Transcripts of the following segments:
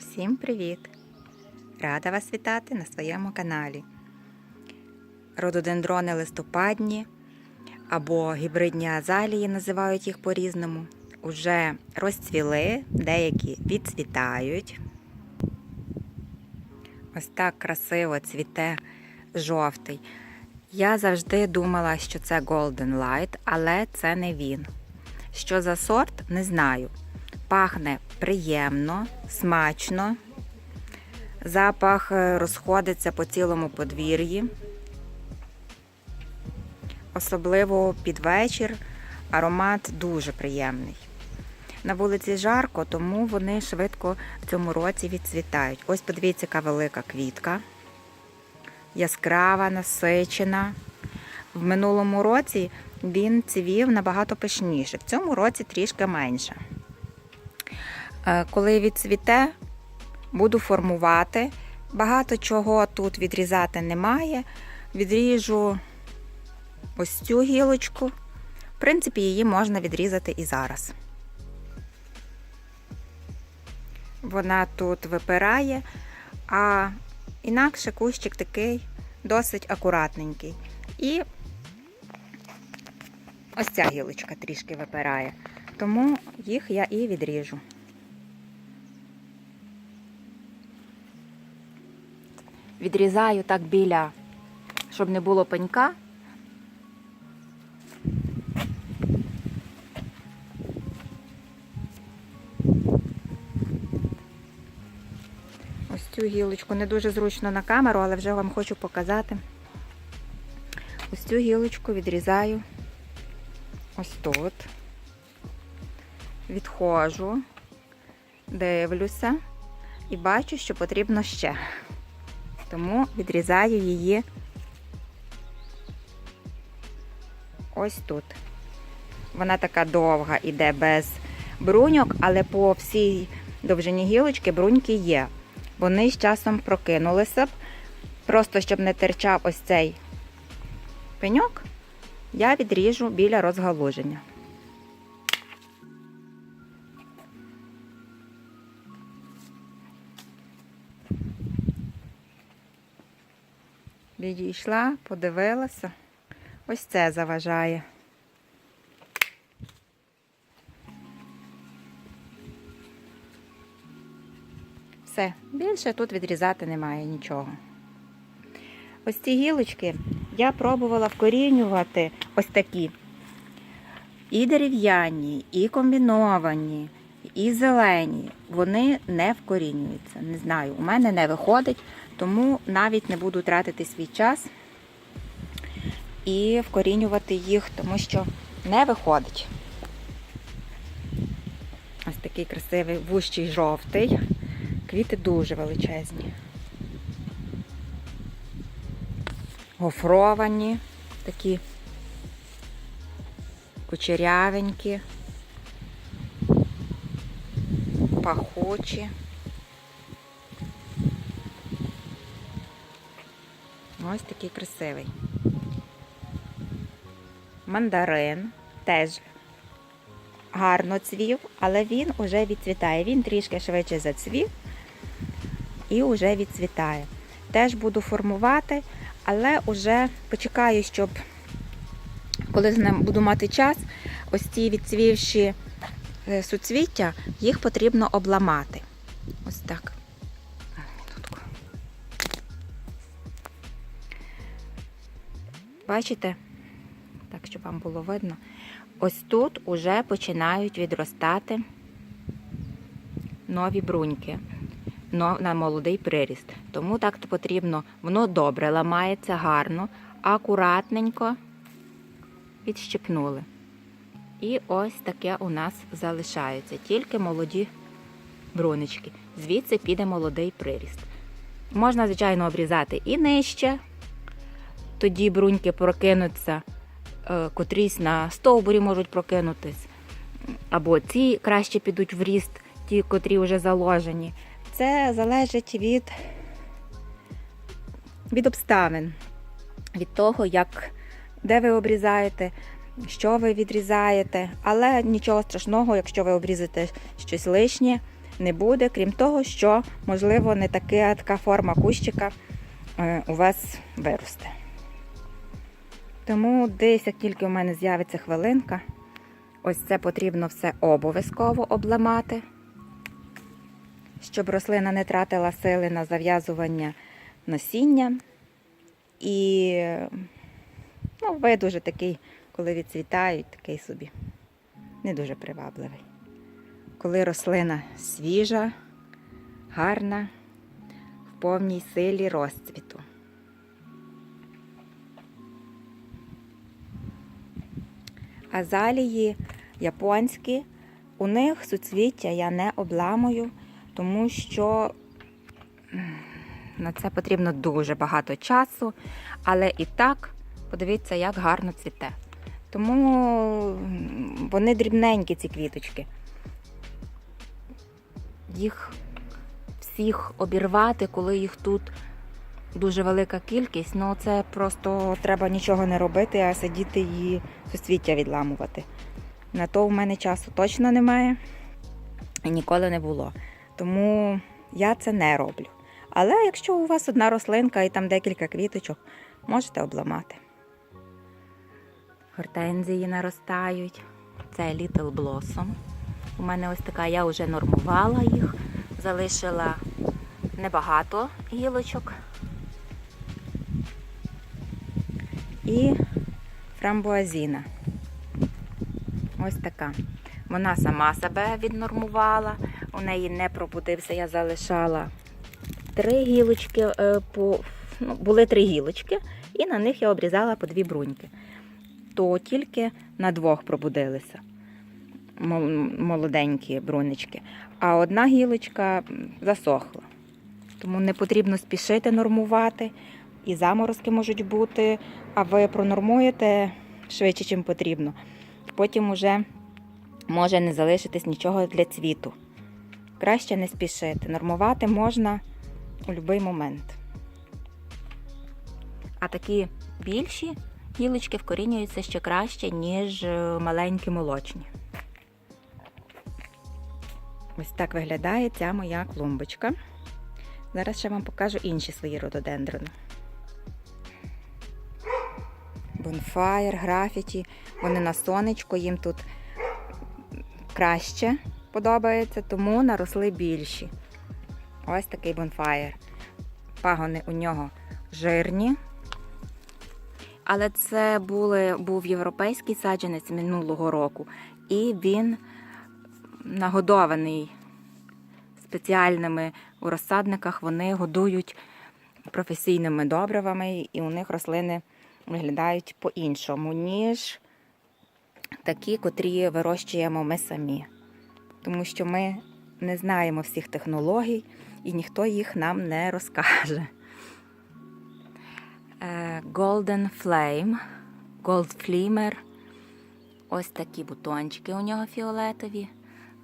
Всім привіт! Рада вас вітати на своєму каналі. Рододендрони листопадні або гібридні азалії називають їх по-різному. Уже розцвіли, деякі відцвітають. Ось так красиво цвіте жовтий. Я завжди думала, що це Golden Light, але це не він. Що за сорт, не знаю. Пахне приємно, смачно. Запах е, розходиться по цілому подвір'ї. Особливо під вечір аромат дуже приємний. На вулиці жарко, тому вони швидко в цьому році відцвітають. Ось подивіться, яка велика квітка. Яскрава, насичена. В минулому році він цвів набагато пишніше, в цьому році трішки менше. Е, Коли відцвіте, буду формувати. Багато чого тут відрізати немає. Відріжу ось цю гілочку. В принципі, її можна відрізати і зараз. Вона тут випирає, а інакше кущик такий досить акуратненький. І ось ця гілочка трішки випирає. Тому їх я і відріжу. Відрізаю так біля, щоб не було пенька. Ось цю гілочку не дуже зручно на камеру, але вже вам хочу показати. Ось цю гілочку відрізаю ось тут. Відходжу, дивлюся і бачу, що потрібно ще. Тому відрізаю її ось тут. Вона така довга іде без бруньок, але по всій довжині гілочки бруньки є. Вони з часом прокинулися б. Просто щоб не терчав ось цей пеньок, я відріжу біля розгалуження. Відійшла, подивилася. Ось це заважає. Все, більше тут відрізати немає нічого. Ось ці гілочки я пробувала вкорінювати ось такі. І дерев'яні, і комбіновані, і зелені. Вони не вкорінюються. Не знаю, у мене не виходить, тому навіть не буду тратити свій час і вкорінювати їх, тому що не виходить. Ось такий красивий вущий жовтий. Квіти дуже величезні. Гофровані, такі кучерявенькі, пахучі. Ось такий красивий. Мандарин теж гарно цвів, але він уже відцвітає. Він трішки швидше зацвів і вже відцвітає. Теж буду формувати, але вже почекаю, щоб коли з ним буду мати час, ось ці відцвівші е, суцвіття, їх потрібно обламати. Бачите? Так, щоб вам було видно. Ось тут уже починають відростати нові бруньки на молодий приріст. Тому так потрібно, воно добре ламається, гарно, акуратненько відщипнули. І ось таке у нас залишається. Тільки молоді брунички. Звідси піде молодий приріст. Можна, звичайно, обрізати і нижче. Тоді бруньки прокинуться, е, котрісь на стовбурі можуть прокинутись. Або ці краще підуть в ріст, ті, котрі вже заложені. Це залежить від, від обставин, від того, як, де ви обрізаєте, що ви відрізаєте. Але нічого страшного, якщо ви обрізаєте щось лишнє, не буде, крім того, що, можливо, не така, така форма кущика е, у вас виросте. Тому десь, як тільки у мене з'явиться хвилинка, ось це потрібно все обов'язково обламати, щоб рослина не тратила сили на зав'язування насіння. І ну, вид дуже такий, коли відцвітають, такий собі не дуже привабливий. Коли рослина свіжа, гарна, в повній силі розцвіту. Азалії японські, у них суцвіття я не обламую, тому що на це потрібно дуже багато часу, але і так подивіться, як гарно цвіте. Тому вони дрібненькі, ці квіточки. Їх всіх обірвати, коли їх тут дуже велика кількість, ну це просто треба нічого не робити, а сидіти і суцвіття відламувати. На то в мене часу точно немає і ніколи не було. Тому я це не роблю. Але якщо у вас одна рослинка і там декілька квіточок, можете обламати. Гортензії наростають. Це Little Blossom. У мене ось така, я вже нормувала їх, залишила небагато гілочок. І фрамбуазіна. Ось така. Вона сама себе віднормувала, у неї не пробудився, я залишала три гілочки, е, по, ну, були три гілочки, і на них я обрізала по дві бруньки. То тільки на двох пробудилися молоденькі брунечки, а одна гілочка засохла. Тому не потрібно спішити нормувати, і заморозки можуть бути, а ви пронормуєте швидше, ніж потрібно. Потім уже може не залишитись нічого для цвіту. Краще не спішити. Нормувати можна у будь-який момент. А такі більші гілочки вкорінюються ще краще, ніж е, маленькі молочні. Ось так виглядає ця моя клумбочка. Зараз ще вам покажу інші свої рододендрони. Бонфаєр, графіті. Вони на сонечко, їм тут краще подобається, тому наросли більші. Ось такий бонфаєр. Пагони у нього жирні. Але це були, був європейський саджанець минулого року, і він нагодований спеціальними у розсадниках. Вони годують професійними добривами, і у них рослини виглядають по-іншому, ніж такі, котрі вирощуємо ми самі. Тому що ми не знаємо всіх технологій і ніхто їх нам не розкаже. Е, Golden Flame, Gold Flamer. Ось такі бутончики у нього фіолетові.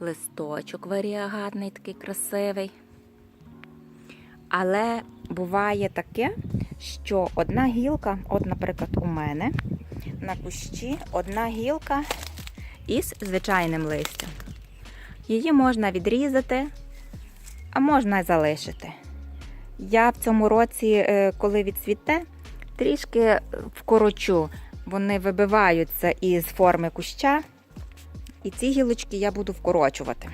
Листочок варіагатний, такий красивий. Але буває таке, що одна гілка, от, наприклад, у мене на кущі одна гілка із звичайним листям. Її можна відрізати, а можна й залишити. Я в цьому році, е, коли відцвіте, трішки вкорочу. Вони вибиваються із форми куща, і ці гілочки я буду вкорочувати.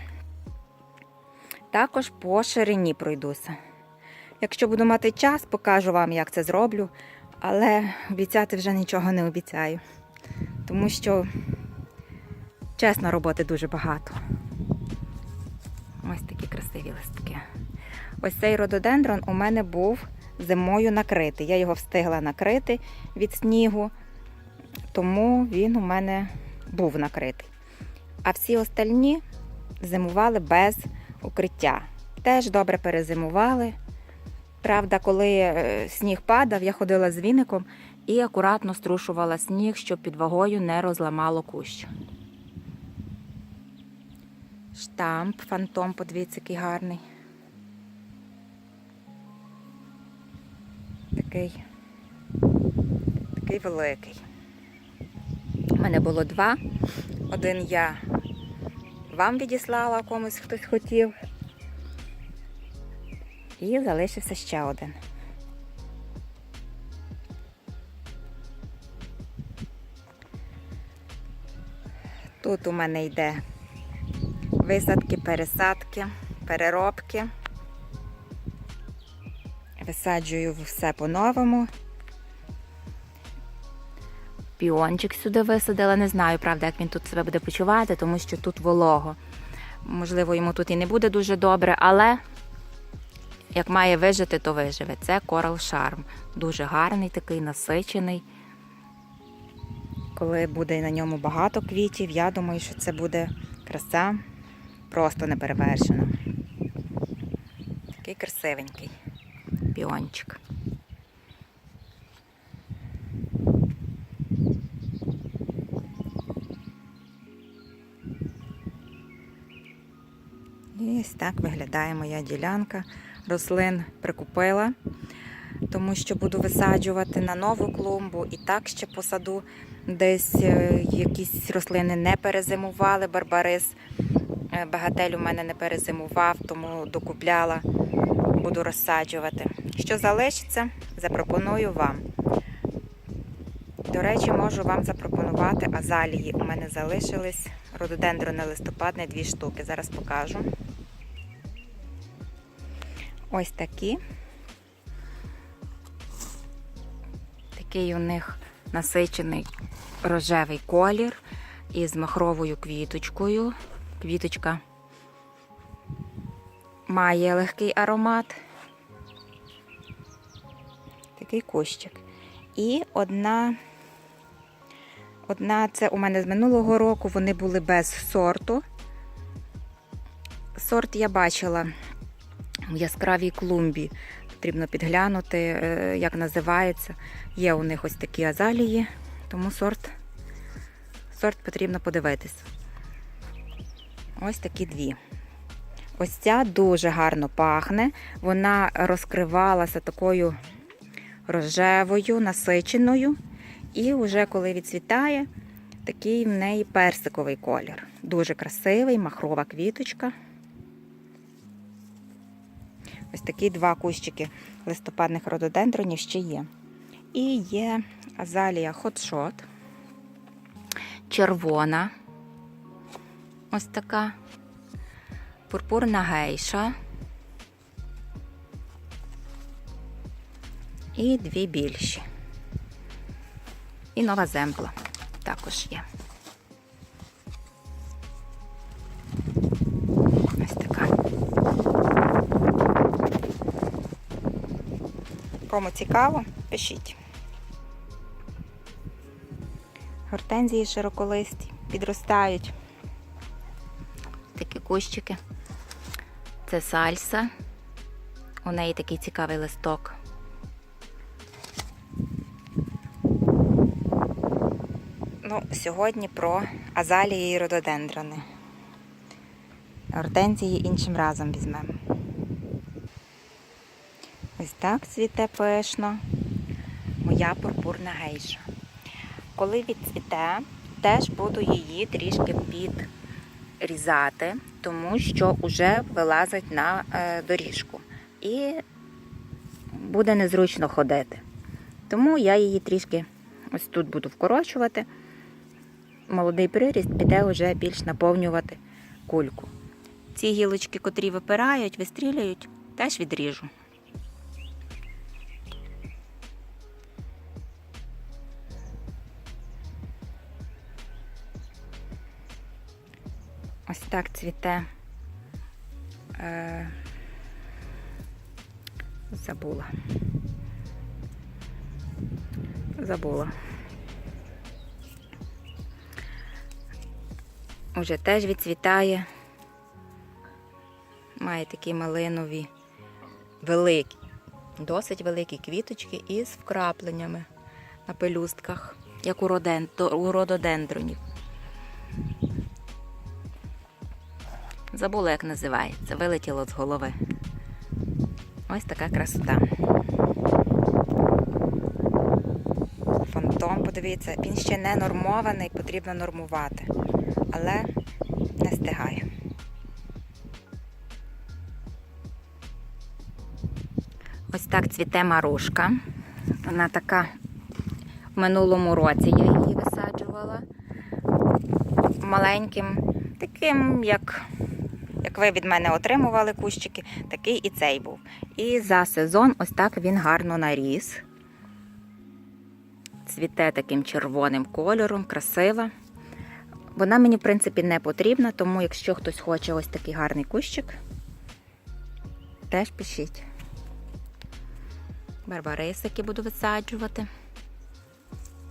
Також по ширині пройдуся. Якщо буду мати час, покажу вам, як це зроблю, але обіцяти вже нічого не обіцяю. Тому що, чесно, роботи дуже багато. Ось такі красиві листки. Ось цей рододендрон у мене був зимою накритий. Я його встигла накрити від снігу, тому він у мене був накритий. А всі остальні зимували без укриття. Теж добре перезимували. Правда, коли е, сніг падав, я ходила з віником і акуратно струшувала сніг, щоб під вагою не розламало кущ. Штамп, фантом, подивіться, який гарний. Такий, такий великий. У мене було два. Один я вам відіслала комусь хтось хотів. І залишився ще один. Тут у мене йде висадки, пересадки, переробки. Висаджую все по-новому. Піончик сюди висадила. Не знаю, правда, як він тут себе буде почувати, тому що тут волого. Можливо, йому тут і не буде дуже добре, але як має вижити, то виживе. Це Coral Charm. Дуже гарний, такий насичений. Коли буде на ньому багато квітів, я думаю, що це буде краса просто неперевершена. Такий красивенький піончик. І ось так виглядає моя ділянка. Рослин прикупила, тому що буду висаджувати на нову клумбу і так ще посаду. Десь е, якісь рослини не перезимували. Барбарис е, багатель у мене не перезимував, тому докупляла, буду розсаджувати. Що залишиться, запропоную вам. До речі, можу вам запропонувати азалії. У мене залишились рододендрони листопадне дві штуки. Зараз покажу. Ось такі. Такий у них насичений рожевий колір із махровою квіточкою. Квіточка має легкий аромат. Такий кущик. І одна, одна це у мене з минулого року, вони були без сорту. Сорт я бачила в яскравій клумбі. Потрібно підглянути, е, як називається. Є у них ось такі азалії, тому сорт, сорт потрібно подивитись. Ось такі дві. Ось ця дуже гарно пахне. Вона розкривалася такою рожевою, насиченою. І вже коли відцвітає, такий в неї персиковий колір. Дуже красивий, махрова квіточка. Ось такі два кущики листопадних рододендронів ще є. І є азалія хотшот, червона. Ось така, пурпурна гейша. І дві більші. І нова земпла також є. Кому цікаво, пишіть. Гортензії широколисті підростають. Такі кущики. Це сальса. У неї такий цікавий листок. Ну, сьогодні про азалії і рододендрони. Гортензії іншим разом візьмемо. Ось так цвіте пишно моя пурпурна гейша. Коли відцвіте, теж буду її трішки підрізати, тому що вже вилазить на е, доріжку. І буде незручно ходити. Тому я її трішки ось тут буду вкорочувати. Молодий приріст піде вже більш наповнювати кульку. Ці гілочки, котрі випирають, вистрілюють, теж відріжу. Ось так цвіте. Е, забула. Забула. Уже теж відцвітає. Має такі малинові, великі, досить великі квіточки із вкрапленнями на пелюстках, як у, рододендронів. Забула, як називається, вилетіло з голови. Ось така красота. Фантом, подивіться, він ще не нормований, потрібно нормувати. Але не стигаю. Ось так цвіте марушка. Вона така в минулому році я її висаджувала. Маленьким, таким, як, як ви від мене отримували кущики, такий і цей був. І за сезон ось так він гарно наріс. Цвіте таким червоним кольором, красива. Вона мені, в принципі, не потрібна, тому якщо хтось хоче ось такий гарний кущик, теж пишіть. Барбарисики буду висаджувати.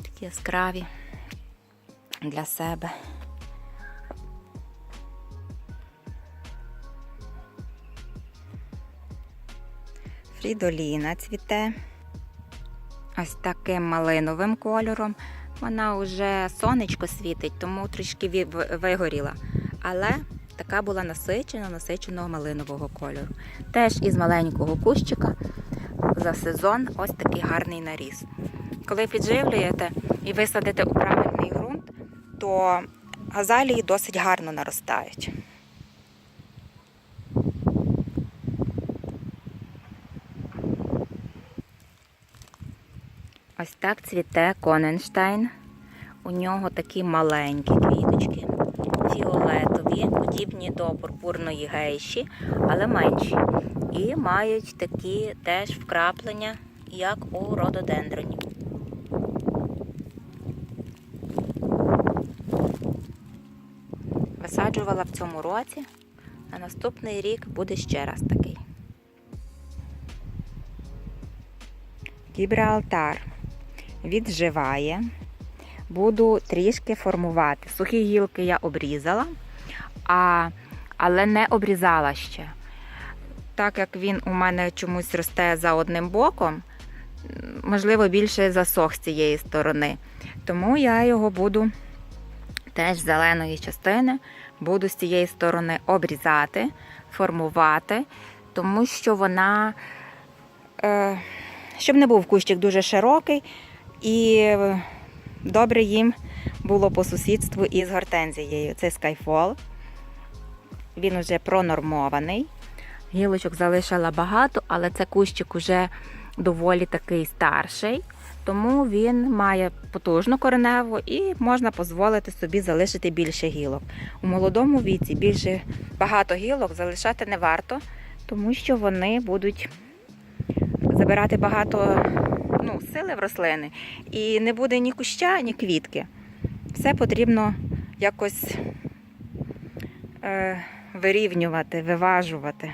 Такі яскраві для себе. Фрідоліна цвіте. Ось таким малиновим кольором. Вона вже сонечко світить, тому трішки вигоріла. Але така була насичена, насиченого малинового кольору. Теж із маленького кущика за сезон ось такий гарний наріс. Коли підживлюєте і висадите у правильний ґрунт, то газалії досить гарно наростають. Ось так цвіте Коненштайн. У нього такі маленькі квіточки, фіолетові, подібні до пурпурної гейші, але менші. І мають такі теж вкраплення, як у рододендроні. Висаджувала в цьому році, а наступний рік буде ще раз такий. Гібралтар відживає. Буду трішки формувати. Сухі гілки я обрізала, а, але не обрізала ще. Так як він у мене чомусь росте за одним боком, можливо, більше засох з цієї сторони. Тому я його буду теж зеленої частини, буду з цієї сторони обрізати, формувати, тому що вона, е, щоб не був кущик дуже широкий і добре їм було по сусідству із гортензією. Це Skyfall. Він вже пронормований. Гілочок залишила багато, але це кущик уже доволі такий старший, тому він має потужну кореневу і можна дозволити собі залишити більше гілок. У молодому віці більше багато гілок залишати не варто, тому що вони будуть забирати багато сили в рослини. І не буде ні куща, ні квітки. Все потрібно якось е, вирівнювати, виважувати.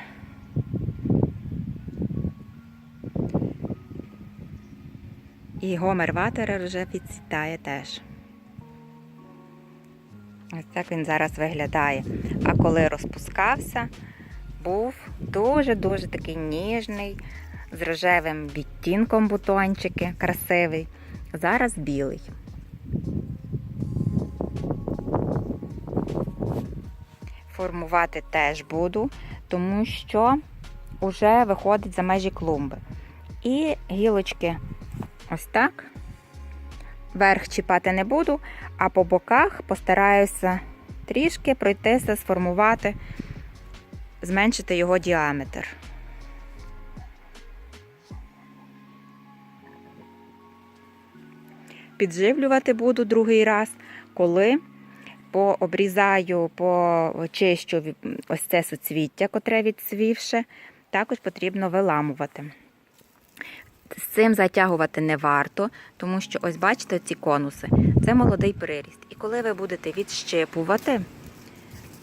І гомер ватера вже відцвітає теж. Ось так він зараз виглядає. А коли розпускався, був дуже-дуже такий ніжний, з рожевим відтінком бутончики, красивий. Зараз білий. Формувати теж буду, тому що вже виходить за межі клумби. І гілочки ось так. Верх чіпати не буду, а по боках постараюся трішки пройтися, сформувати, зменшити його діаметр. Підживлювати буду другий раз, коли пообрізаю, почищу ось це суцвіття, котре відцвівше, також потрібно виламувати. З цим затягувати не варто, тому що, ось бачите, ці конуси це молодий приріст. І коли ви будете відщипувати,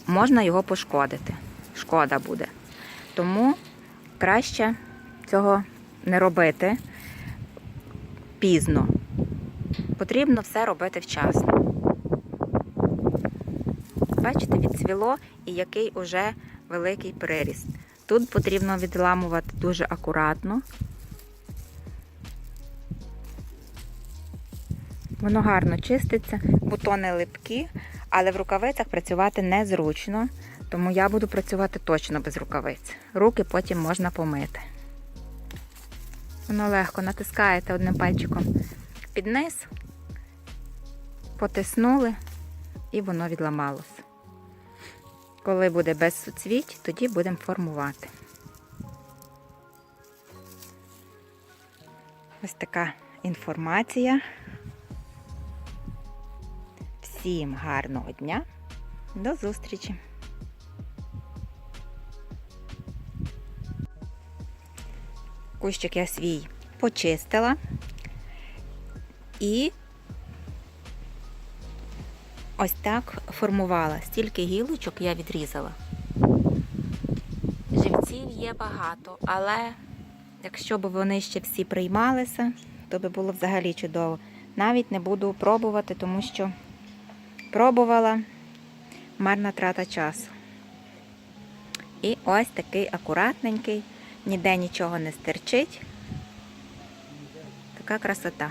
можна його пошкодити. Шкода буде. Тому краще цього не робити пізно. Потрібно все робити вчасно. Бачите, відцвіло і який уже великий приріст. Тут потрібно відламувати дуже акуратно. Воно гарно чиститься, бутони липкі, але в рукавицях працювати незручно, тому я буду працювати точно без рукавиць. Руки потім можна помити. Воно легко натискаєте одним пальчиком під низ, потиснули і воно відламалося. Коли буде без суцвіть, тоді будемо формувати. Ось така інформація. Всім гарного дня. До зустрічі! Кущик я свій почистила і ось так формувала. Стільки гілочок я відрізала. Живців є багато, але якщо б вони ще всі приймалися, то би було взагалі чудово. Навіть не буду пробувати, тому що пробувала марна трата часу. І ось такий акуратненький, ніде нічого не стерчить. Така красота.